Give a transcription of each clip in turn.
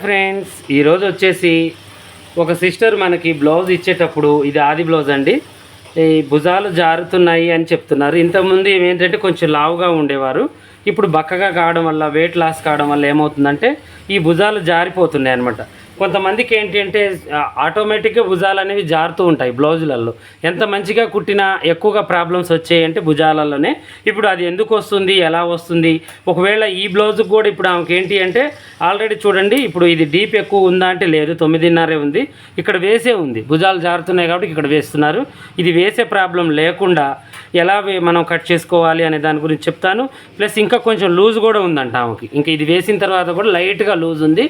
Friends ఈరోజు వచ్చేసి ఒక సిస్టర్ మనకి బ్లౌజ్ ఇచ్చేటప్పుడు ఇది ఆది బ్లౌజ్ అండి. ఈ భుజాలు జారుతున్నాయి అని చెప్తున్నారు. ఇంతకుముందు ఏంటంటే కొంచెం లావుగా ఉండేవారు. ఇప్పుడు బక్కగా కావడం వల్ల వెయిట్ లాస్ కావడం వల్ల ఏమవుతుందంటే ఈ భుజాలు జారిపోతున్నాయి అనమాట కొంతమందికి ఏంటి అంటే ఆటోమేటిక్గా భుజాలు అనేవి జారుతూ ఉంటాయి బ్లౌజులలో. ఎంత మంచిగా కుట్టినా ఎక్కువగా ప్రాబ్లమ్స్ వచ్చాయి అంటే భుజాలలోనే. ఇప్పుడు అది ఎందుకు వస్తుంది? ఎలా వస్తుంది? ఒకవేళ ఈ బ్లౌజ్కి కూడా ఇప్పుడు ఆమెకి ఏంటి అంటే ఆల్రెడీ చూడండి ఇప్పుడు ఇది డీప్ ఎక్కువ ఉందా అంటే లేదు. తొమ్మిదిన్నరే ఉంది. ఇక్కడ వేసే ఉంది. భుజాలు జారుతున్నాయి కాబట్టి ఇక్కడ వేస్తున్నారు. ఇది వేసే ప్రాబ్లం లేకుండా ఎలా మనం కట్ చేసుకోవాలి అనే దాని గురించి చెప్తాను. ప్లస్ ఇంకా కొంచెం లూజ్ కూడా ఉందంట ఆమెకి. ఇంకా ఇది వేసిన తర్వాత కూడా లైట్గా లూజ్ ఉంది.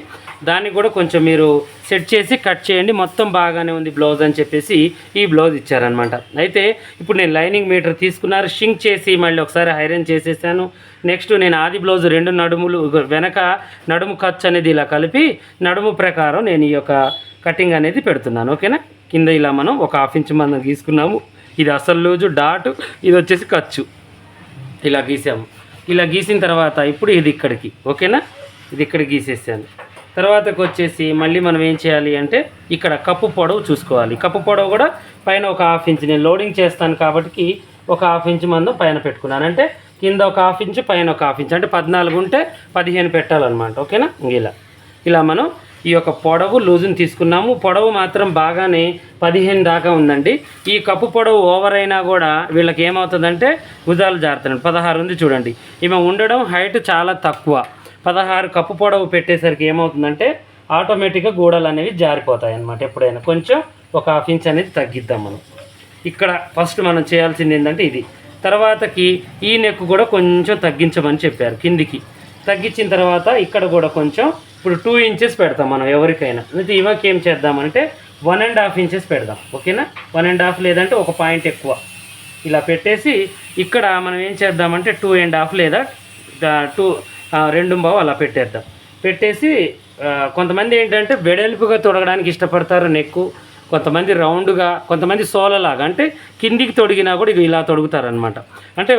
దాన్ని కూడా కొంచెం మీరు సెట్ చేసి కట్ చేయండి. మొత్తం బాగానే ఉంది బ్లౌజ్ అని చెప్పేసి ఈ బ్లౌజ్ ఇచ్చారనమాట అయితే ఇప్పుడు నేను లైనింగ్ మీటర్ తీసుకున్నారు. షింక్ చేసి మళ్ళీ ఒకసారి ఐరన్ చేసేసాను. నెక్స్ట్ నేను ఆది బ్లౌజ్ రెండు నడుములు వెనక నడుము ఖర్చు అనేది ఇలా కలిపి నడుము ప్రకారం నేను ఈ యొక్క కటింగ్ అనేది పెడుతున్నాను. ఓకేనా? కింద ఇలా మనం ఒక హాఫ్ ఇంచ్ మనం తీసుకున్నాము ఇది అసలు లూజు డాట్ ఇది వచ్చేసి ఖర్చు. ఇలా గీసాము. ఇలా గీసిన తర్వాత ఇప్పుడు ఇది ఇక్కడికి. ఓకేనా? ఇది ఇక్కడ గీసేసాను. తర్వాతకు వచ్చేసి మళ్ళీ మనం ఏం చేయాలి అంటే ఇక్కడ కప్పు పొడవు చూసుకోవాలి. కప్పు పొడవు కూడా పైన ఒక హాఫ్ ఇంచ్. నేను లోడింగ్ చేస్తాను కాబట్టి ఒక హాఫ్ ఇంచ్ మందం పైన పెట్టుకున్నాను. అంటే కింద ఒక హాఫ్ ఇంచ్ పైన ఒక హాఫ్ ఇంచ్. అంటే పద్నాలుగు ఉంటే పదిహేను పెట్టాలన్నమాట. ఓకేనా? ఇలా. ఇలా మనం ఈ యొక్క పొడవు లూజుని తీసుకున్నాము. పొడవు మాత్రం బాగానే పదిహేను దాకా ఉందండి. ఈ కప్పు పొడవు ఓవర్ అయినా కూడా వీళ్ళకి ఏమవుతుందంటే భుజాలు జారుతున్నాయి. పదహారు ఉంది చూడండి. ఈమె ఉండడం హైట్ చాలా తక్కువ. పదహారు కప్పు పొడవు పెట్టేసరికి ఏమవుతుందంటే ఆటోమేటిక్గా గూడలు అనేవి జారిపోతాయి అన్నమాట ఎప్పుడైనా. కొంచెం ఒక హాఫ్ ఇంచ్ అనేది తగ్గిద్దాం మనం. ఇక్కడ ఫస్ట్ మనం చేయాల్సింది ఏంటంటే ఇది. తర్వాతకి ఈ నెక్ కూడా కొంచెం తగ్గించమని చెప్పారు కిందికి. తగ్గించిన తర్వాత ఇక్కడ కూడా కొంచెం ఇప్పుడు టూ ఇంచెస్ పెడతాం మనం ఎవరికైనా. అయితే ఇవాకి ఏం చేద్దామంటే వన్ అండ్ హాఫ్ ఇంచెస్ పెడదాం. ఓకేనా? వన్ అండ్ హాఫ్ లేదంటే ఒక పాయింట్ ఎక్కువ. ఇలా పెట్టేసి ఇక్కడ మనం ఏం చేద్దామంటే టూ అండ్ హాఫ్ లేదా టూ రెండు బావు అలా పెట్టేద్దాం. పెట్టేసి కొంతమంది ఏంటంటే వెడల్పుగా తొడగడానికి ఇష్టపడతారు నెక్కు కొంతమంది రౌండ్గా కొంతమంది సోలలాగా. అంటే కిందికి తొడిగినా కూడా ఇవి ఇలా తొడుగుతారనమాట అంటే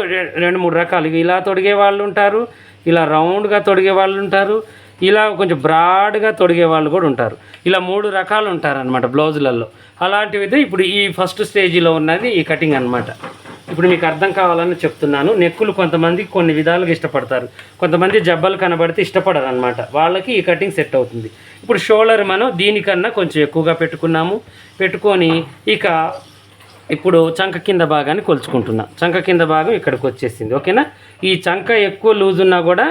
రెండు మూడు రకాలు. ఇవి ఇలా తొడిగే వాళ్ళు ఉంటారు ఇలా రౌండ్గా తొడిగే వాళ్ళు ఉంటారు ఇలా కొంచెం బ్రాడ్గా తొడిగే వాళ్ళు కూడా ఉంటారు. ఇలా మూడు రకాలు ఉంటారనమాట బ్లౌజులలో. అలాంటివి ఇప్పుడు ఈ ఫస్ట్ స్టేజ్లో ఉన్నది ఈ కటింగ్ అన్నమాట. ఇప్పుడు మీకు అర్థం కావాలని చెప్తున్నాను. నెక్కులు కొంతమంది కొన్ని విధాలుగా ఇష్టపడతారు. కొంతమంది జబ్బలు కనబడితే ఇష్టపడరు అనమాట వాళ్ళకి ఈ కటింగ్ సెట్ అవుతుంది. ఇప్పుడు షోల్డర్ మనం దీనికన్నా కొంచెం ఎక్కువగా పెట్టుకున్నాము. పెట్టుకొని ఇక ఇప్పుడు చంక కింద భాగాన్ని కొలుచుకుంటున్నా. చంక కింద భాగం ఇక్కడికి వచ్చేసింది. ఓకేనా? ఈ చంక ఎక్కువ లూజ్ ఉన్నా కూడా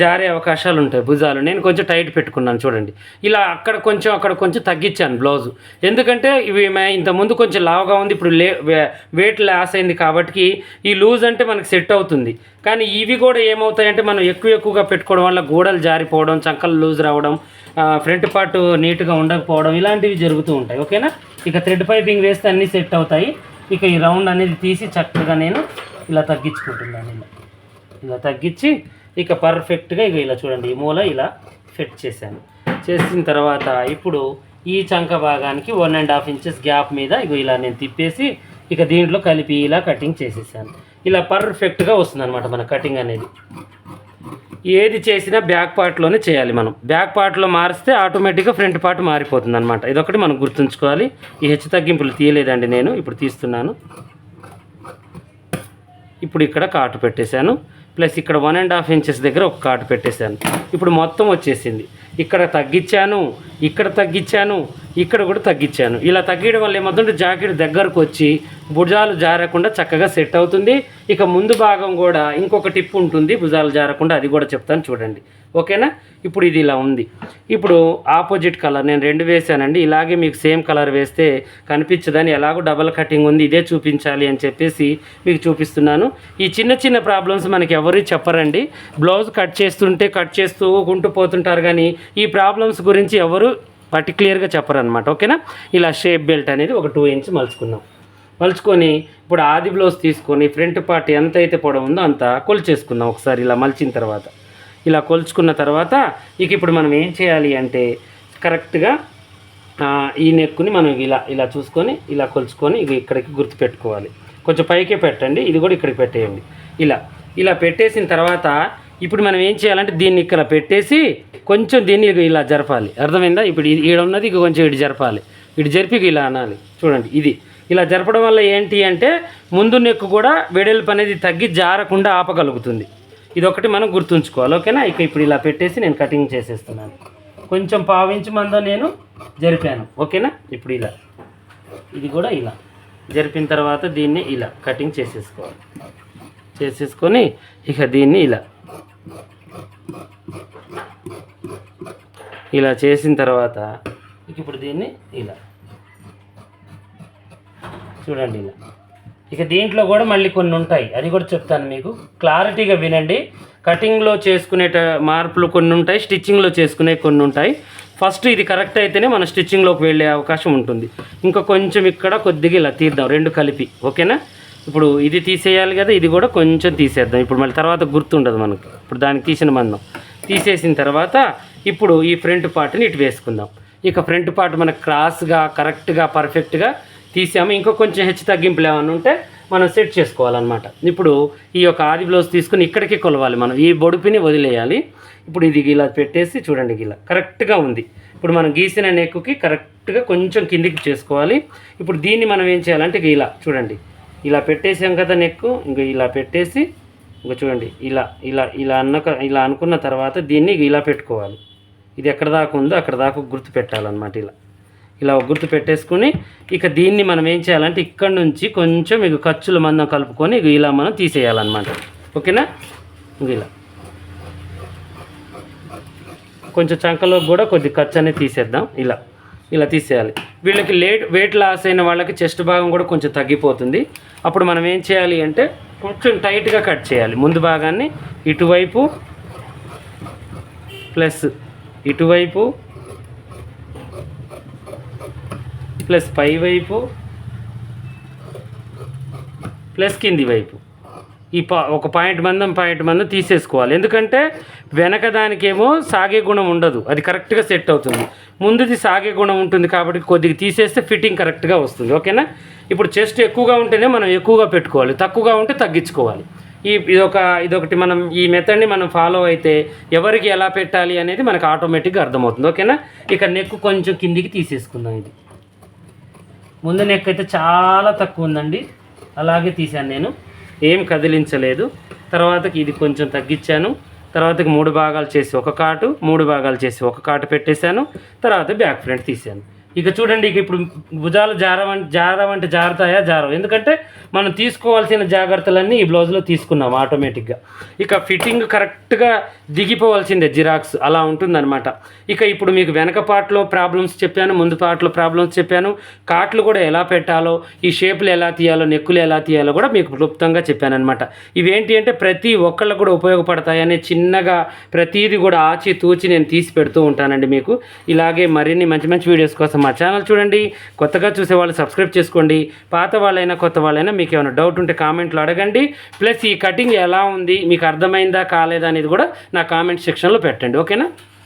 జారే అవకాశాలు ఉంటాయి భుజాలు. నేను కొంచెం టైట్ పెట్టుకున్నాను చూడండి. ఇలా అక్కడ కొంచెం అక్కడ కొంచెం తగ్గించాను బ్లౌజు. ఎందుకంటే ఇవి ఇంతకుముందు కొంచెం లావుగా ఉంది ఇప్పుడు లే వెయిట్ లాస్ అయింది కాబట్టి ఈ లూజ్ అంటే మనకు సెట్ అవుతుంది. కానీ ఇవి కూడా ఏమవుతాయంటే మనం ఎక్కువ ఎక్కువగా పెట్టుకోవడం వల్ల గోడలు జారిపోవడం చంకలు లూజ్ రావడం ఫ్రంట్ పార్ట్ నీట్గా ఉండకపోవడం ఇలాంటివి జరుగుతూ ఉంటాయి. ఓకేనా ఇక థ్రెడ్ పైపింగ్ వేస్తే అన్నీ సెట్ అవుతాయి. ఇక ఈ రౌండ్ అనేది తీసి చక్కగా నేను ఇలా తగ్గించుకుంటున్నాను. ఇలా తగ్గించి ఇక పర్ఫెక్ట్గా ఇక ఇలా చూడండి ఈ మూల ఇలా ఫిట్ చేశాను. చేసిన తర్వాత ఇప్పుడు ఈ చంక భాగానికి one and half inches gap మీద ఇక ఇలా నేను తిప్పేసి ఇక దీంట్లో కలిపి ఇలా కటింగ్ చేసేసాను. ఇలా పర్ఫెక్ట్గా వస్తుంది అనమాట మన కటింగ్ అనేది. ఏది చేసినా బ్యాక్ పార్ట్లోనే చేయాలి మనం. బ్యాక్ పార్ట్లో మారిస్తే ఆటోమేటిక్గా ఫ్రంట్ పార్ట్ మారిపోతుంది అనమాట ఇదొకటి మనం గుర్తుంచుకోవాలి. ఈ హెచ్చు తగ్గింపులు తీయలేదండి నేను ఇప్పుడు తీస్తున్నాను. ఇప్పుడు ఇక్కడ కాటు పెట్టేశాను. ప్లస్ ఇక్కడ వన్ అండ్ హాఫ్ ఇంచెస్ దగ్గర ఒక కాటు పెట్టేశాను. ఇప్పుడు మొత్తం వచ్చేసింది. ఇక్కడ తగ్గించాను ఇక్కడ తగ్గించాను ఇక్కడ కూడా తగ్గించాను. ఇలా తగ్గడం వల్ల ఏమవుతుంటే జాకెట్ దగ్గరకు వచ్చి భుజాలు జారకుండా చక్కగా సెట్ అవుతుంది. ఇక ముందు భాగం కూడా ఇంకొక టిప్ ఉంటుంది భుజాలు జారకుండా అది కూడా చెప్తాను చూడండి. ఓకేనా? ఇప్పుడు ఇది ఇలా ఉంది. ఇప్పుడు ఆపోజిట్ కలర్ నేను రెండు వేసానండి. ఇలాగే మీకు సేమ్ కలర్ వేస్తే కనిపించదని ఎలాగో డబల్ కటింగ్ ఉంది ఇదే చూపించాలి అని చెప్పేసి మీకు చూపిస్తున్నాను. ఈ చిన్న చిన్న ప్రాబ్లమ్స్ మనకి ఎవరు చెప్పరండి. బ్లౌజ్ కట్ చేస్తుంటే కట్ చేస్తూ కుంటూ పోతుంటారు కానీ ఈ ప్రాబ్లమ్స్ గురించి ఎవరు పర్టికులర్గా చెప్పరనమాట ఓకేనా? ఇలా షేప్ బెల్ట్ అనేది ఒక టూ ఇంచ్ మలుచుకున్నాం మలుచుకొని ఇప్పుడు ఆది బ్లౌజ్ తీసుకొని ఫ్రంట్ పార్ట్ ఎంత అయితే పొడవు ఉందో అంత కొలిచేసుకుందాం ఒకసారి ఇలా మలిచిన తర్వాత. ఇలా కొలుచుకున్న తర్వాత ఇక ఇప్పుడు మనం ఏం చేయాలి అంటే కరెక్ట్గా ఈ నెక్కుని మనం ఇలా ఇలా చూసుకొని ఇలా కొలుచుకొని ఇక ఇక్కడికి గుర్తు పెట్టుకోవాలి కొంచెం పైకే పెట్టండి ఇది కూడా ఇక్కడికి పెట్టేయండి. ఇలా ఇలా పెట్టేసిన తర్వాత ఇప్పుడు మనం ఏం చేయాలంటే దీన్ని ఇక్కడ పెట్టేసి కొంచెం దీన్ని ఇలా జరపాలి. అర్థమైందా? ఇప్పుడు ఇది ఈడ ఉన్నది ఇక కొంచెం ఇటు జరపాలి. ఇటు జరిపి ఇలా అనాలి. చూడండి ఇది. ఇలా జరపడం వల్ల ఏంటి అంటే ముందు నెక్కు కూడా వెడల్పు అనేది తగ్గి జారకుండా ఆపగలుగుతుంది. ఇది ఒకటి మనం గుర్తుంచుకోవాలి ఓకేనా? ఇక ఇప్పుడు ఇలా పెట్టేసి నేను కటింగ్ చేసేస్తున్నాను. కొంచెం పావించి మందో నేను జరిపాను ఓకేనా? ఇప్పుడు ఇలా. ఇది కూడా ఇలా. జరిపిన తర్వాత దీన్ని ఇలా కటింగ్ చేసేసుకోవాలి. చేసేసుకొని ఇక దీన్ని ఇలా. ఇలా చేసిన తర్వాత ఇక ఇప్పుడు దీన్ని ఇలా. చూడండి ఇలా. ఇక దీంట్లో కూడా మళ్ళీ కొన్ని ఉంటాయి. అది కూడా చెప్తాను మీకు. క్లారిటీగా వినండి. కటింగ్లో చేసుకునే మార్పులు కొన్ని ఉంటాయి. స్టిచ్చింగ్లో చేసుకునే కొన్ని ఉంటాయి. ఫస్ట్ ఇది కరెక్ట్ అయితేనే మన స్టిచ్చింగ్లోకి వెళ్ళే అవకాశం ఉంటుంది. ఇంకా కొంచెం ఇక్కడ కొద్దిగా ఇలా తీద్దాం. రెండు కలిపి. ఓకేనా? ఇప్పుడు ఇది తీసేయాలి కదా. ఇది కూడా కొంచెం తీసేద్దాం. ఇప్పుడు మళ్ళీ తర్వాత గుర్తుండదు మనకు. ఇప్పుడు దానికి తీసిన మందం. తీసేసిన తర్వాత ఇప్పుడు ఈ ఫ్రంట్ పార్ట్ని ఇటు వేసుకుందాం. ఇక ఫ్రంట్ పార్ట్ మనకు క్రాస్గా కరెక్ట్గా పర్ఫెక్ట్గా తీసాము. ఇంకా కొంచెం హెచ్చు తగ్గింపులు ఏమైనా ఉంటే మనం సెట్ చేసుకోవాలన్నమాట. ఇప్పుడు ఈ యొక్క ఆది బ్లౌజ్ తీసుకుని ఇక్కడికి కొలవాలి మనం. ఈ బొడుపుని వదిలేయాలి. ఇప్పుడు ఇది ఇలా పెట్టేసి చూడండి ఇలా. కరెక్ట్గా ఉంది. ఇప్పుడు మనం గీసిన నెక్కుకి కరెక్ట్గా కొంచెం కిందికి చేసుకోవాలి. ఇప్పుడు దీన్ని మనం ఏం చేయాలంటే ఇక ఇలా చూడండి. ఇలా పెట్టేసాం కదా నెక్కు ఇంక ఇలా పెట్టేసి ఇంక చూడండి. ఇలా ఇలా ఇలా అన్నక ఇలా అనుకున్న తర్వాత దీన్ని ఇలా పెట్టుకోవాలి. ఇది ఎక్కడ దాకా ఉందో అక్కడ దాకా గుర్తు పెట్టాలన్నమాట ఇలా. ఇలా గుర్తు పెట్టేసుకుని ఇక దీన్ని మనం ఏం చేయాలంటే ఇక్కడ నుంచి కొంచెం ఇక ఖర్చుల మందం కలుపుకొని ఇక ఇలా మనం తీసేయాలన్నమాట. ఓకేనా? ఇలా. కొంచెం చంకలో కూడా కొద్ది ఖర్చు అనేది తీసేద్దాం. ఇలా. ఇలా తీసేయాలి. వీళ్ళకి లేట్ వెయిట్ లాస్ అయిన వాళ్ళకి చెస్ట్ భాగం కూడా కొంచెం తగ్గిపోతుంది. అప్పుడు మనం ఏం చేయాలి అంటే కొంచెం టైట్గా కట్ చేయాలి. ముందు భాగాన్ని ఇటువైపు ప్లస్ ఇటువైపు ప్లస్ పై వైపు ప్లస్ కింది వైపు. ఈ పా ఒక పాయింట్ మందం పాయింట్ మందం తీసేసుకోవాలి. ఎందుకంటే వెనక దానికేమో సాగే గుణం ఉండదు. అది కరెక్ట్గా సెట్ అవుతుంది. ముందుది సాగే గుణం ఉంటుంది కాబట్టి కొద్దిగా తీసేస్తే ఫిట్టింగ్ కరెక్ట్గా వస్తుంది. ఓకేనా? ఇప్పుడు చెస్ట్ ఎక్కువగా ఉంటేనే మనం ఎక్కువగా పెట్టుకోవాలి. తక్కువగా ఉంటే తగ్గించుకోవాలి. ఈ ఇదొక ఇదొకటి మనం ఈ మెథడ్ని మనం ఫాలో అయితే ఎవరికి ఎలా పెట్టాలి అనేది మనకు ఆటోమేటిక్గా అర్థమవుతుంది. ఓకేనా? ఇక నెక్ కొంచెం కిందికి తీసేసుకుందాం ఇది. ముందు నెక్ అయితే చాలా తక్కువ ఉందండి. అలాగే తీశాను నేను. ఏం కదిలించలేదు. తర్వాతకి ఇది కొంచెం తగ్గించాను. తర్వాతకి మూడు భాగాలు చేసి ఒక కాటు మూడు భాగాలు చేసి ఒక కాటు పెట్టేశాను. తర్వాత బ్యాక్ ఫ్రంట్ తీశాను. ఇక చూడండి ఇక ఇప్పుడు భుజాలు జారవంటే జారవంటే జారుతాయా? జారం ఎందుకంటే మనం తీసుకోవాల్సిన జాగ్రత్తలన్నీ ఈ బ్లౌజ్లో తీసుకున్నాం ఆటోమేటిక్గా. ఇక ఫిట్టింగ్ కరెక్ట్గా దిగిపోవాల్సిందే జిరాక్స్. అలా ఉంటుందన్నమాట. ఇక ఇప్పుడు మీకు వెనక పాటలో ప్రాబ్లమ్స్ చెప్పాను ముందు పాటలో ప్రాబ్లమ్స్ చెప్పాను. కాట్లు కూడా ఎలా పెట్టాలో ఈ షేపులు ఎలా తీయాలో నెక్కులు ఎలా తీయాలో కూడా మీకు క్లుప్తంగా చెప్పానమాట ఇవేంటి అంటే ప్రతి ఒక్కళ్ళకు కూడా ఉపయోగపడతాయని చిన్నగా ప్రతిదీ కూడా ఆచి తూచి నేను తీసి పెడుతూ ఉంటానండి మీకు. ఇలాగే మరిన్ని మంచి మంచి వీడియోస్ కోసం మా ఛానల్ చూడండి. కొత్తగా చూసే వాళ్ళు సబ్స్క్రైబ్ చేసుకోండి. పాత వాళ్ళైనా కొత్త వాళ్ళైనా మీకు ఏమైనా డౌట్ ఉంటే కామెంట్లో అడగండి. ప్లస్ ఈ కటింగ్ ఎలా ఉంది? మీకు అర్థమైందా కాలేదా అనేది కూడా నా కామెంట్ సెక్షన్లో పెట్టండి. ఓకేనా